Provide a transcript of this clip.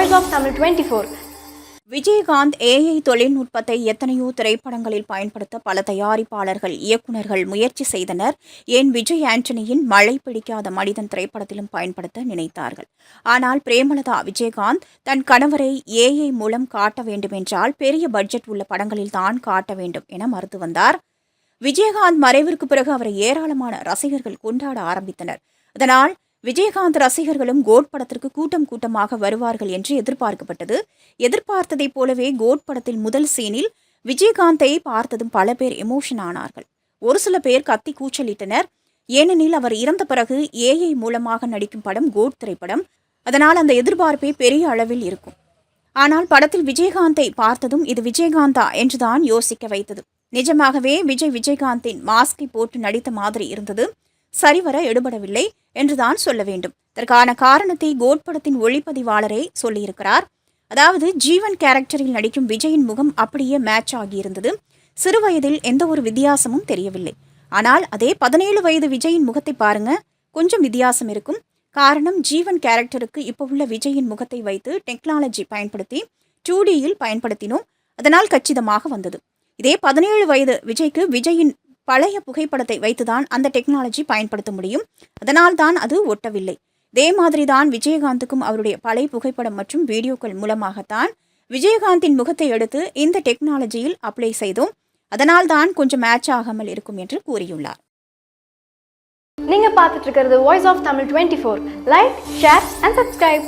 Voice of Tamil twenty four Vijayakanth AI தொழில்நுட்பத்தை எத்தனையோ திரைப்படங்களில் பயன்படுத்த பல தயாரிப்பாளர்கள் இயக்குநர்கள் முயற்சி செய்தனர். ஏன் விஜய் ஆண்டனியின் மழை பிடிக்காத மனிதன் திரைப்படத்திலும் பயன்படுத்த நினைத்தார்கள். ஆனால் பிரேமலதா விஜயகாந்த் தன் கணவரை ஏஐ மூலம் காட்ட வேண்டுமென்றால் பெரிய பட்ஜெட் உள்ள படங்களில் தான் காட்ட வேண்டும் என மறுத்து வந்தார். விஜயகாந்த் மறைவிற்கு பிறகு அவரை ஏராளமான ரசிகர்கள் கொண்டாட ஆரம்பித்தனர். அதனால் விஜயகாந்த் ரசிகர்களும் கோட் படத்திற்கு கூட்டம் கூட்டமாக வருவார்கள் என்று எதிர்பார்க்கப்பட்டது. எதிர்பார்த்ததைப் போலவே கோட் படத்தில் முதல் சீனில் விஜயகாந்தை பார்த்ததும் பல பேர் எமோஷன் ஆனார்கள். ஒரு சில பேர் கத்தி கூச்சலிட்டனர். ஏனெனில் அவர் இறந்த பிறகு ஏஐ மூலமாக நடிக்கும் படம் கோட் திரைப்படம். அதனால் அந்த எதிர்பார்ப்பே பெரிய அளவில் இருக்கும். ஆனால் படத்தில் விஜயகாந்தை பார்த்ததும் இது விஜயகாந்தா என்றுதான் யோசிக்க வைத்தது. நிஜமாகவே விஜய் விஜயகாந்தின் மாஸ்கை போட்டு நடித்த மாதிரி இருந்தது. சரிவர எடுபடவில்லை என்றுதான் சொல்ல வேண்டும். இதற்கான காரணத்தை கோட் படத்தின் ஒளிப்பதிவாளரே சொல்லியிருக்கிறார். அதாவது ஜீவன் கேரக்டரில் நடிக்கும் விஜயின் முகம் அப்படியே மேட்ச் ஆகியிருந்தது. சிறுவயதில் எந்த ஒரு வித்தியாசமும் தெரியவில்லை. ஆனால் அதே பதினேழு வயது விஜயின் முகத்தை பாருங்க. கொஞ்சம் வித்தியாசம் இருக்கும். காரணம் ஜீவன் கேரக்டருக்கு இப்போ உள்ள விஜயின் முகத்தை வைத்து டெக்னாலஜி பயன்படுத்தி டூ டியில் பயன்படுத்தினோம். அதனால் கச்சிதமாக வந்தது. இதே பதினேழு வயது விஜய்க்கு விஜயின் பழைய புகைப்படத்தை வைத்துதான் அந்த டெக்னாலஜி பயன்படுத்த முடியும். அதனால் தான் அது ஒட்டவில்லை. இதே மாதிரி தான் விஜயகாந்துக்கும் அவருடைய பழைய புகைப்படம் மற்றும் வீடியோக்கள் மூலமாகத்தான் விஜயகாந்தின் முகத்தை எடுத்து இந்த டெக்னாலஜியில் அப்ளை செய்தோம். அதனால் தான் கொஞ்சம் மேட்ச் ஆகாமல் இருக்கும் என்று கூறியுள்ளார். நீங்க பார்த்துட்டு இருக்கிறது voice of Tamil twenty four like share and subscribe